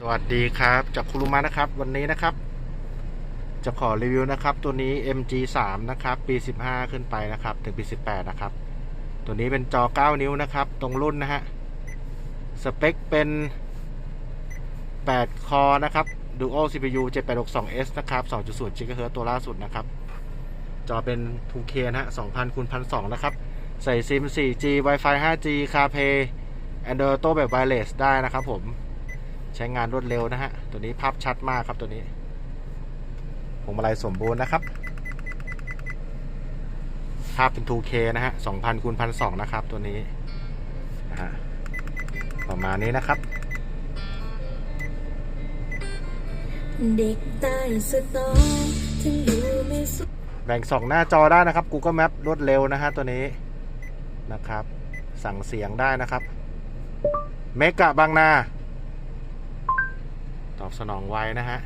สวัสดีครับ จากคุรุมะนะครับ วันนี้นะครับ จะขอรีวิวนะครับ ตัวนี้ MG 3 นะครับ ปี 15 ขึ้นไปนะครับ ถึงปี 18 นะครับ ตัวนี้เป็นจอ 9 นิ้วนะครับ ตรงรุ่นนะฮะ สเปคเป็น 8 คอนะครับ Dual CPU 7862S นะครับ 2.0 GHz ตัวล่าสุดนะครับ จอเป็น 2K นะฮะ 2,000คูณ1,200 นะครับ ใส่ซิม 4G Wi-Fi 5G CarPlay Android Auto แบบ Wireless ได้นะครับผม ใช้งานรวดเร็วนะฮะ ตัวนี้ภาพชัดมากครับตัวนี้พวงมาลัยสมบูรณ์นะครับ ภาพเป็น 2K นะฮะ 2,000คูณ1,200 นะครับ ตัวนี้นะฮะประมาณนี้นะครับ เด็กใต้สตอถึงดูไม่สุแบ่งสองหน้าจอได้นะครับ Google Map รวดเร็วนะฮะตัวนี้นะครับ สั่งเสียงได้นะครับ เมกะบางนาต อบสนองไวนะฮะ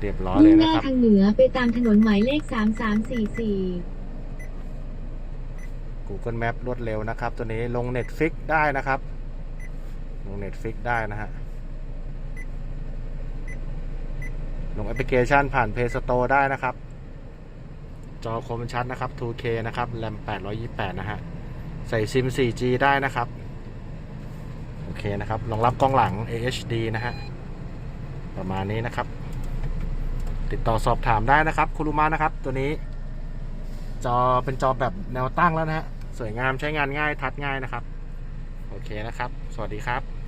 เรียบร้อยเลมุ่ยงหนะน้าครับทางเหนือไปตามถนนหมายเลข 3344 Google Map รวดเร็วนะครับ ตัวนี้ลง Netflix ได้นะครับ ลง Netflix ได้นะฮะ ลงแอปพลิเคชันผ่าน Play Store ได้นะครับ จอคมชัดนะครับ 2K นะครับ แรม 828 นะฮะ ใส่ซิม 4G ได้นะครับ โอเคนะครับรองรับกล้องหลัง AHD นะฮะ ประมาณนี้นะครับ ติดต่อสอบถามได้นะครับคุรุมะนะครับ ตัวนี้ จอเป็นจอแบบแนวตั้งแล้วนะฮะ สวยงามใช้งานง่ายทัดง่ายนะครับ โอเคนะครับ สวัสดีครับ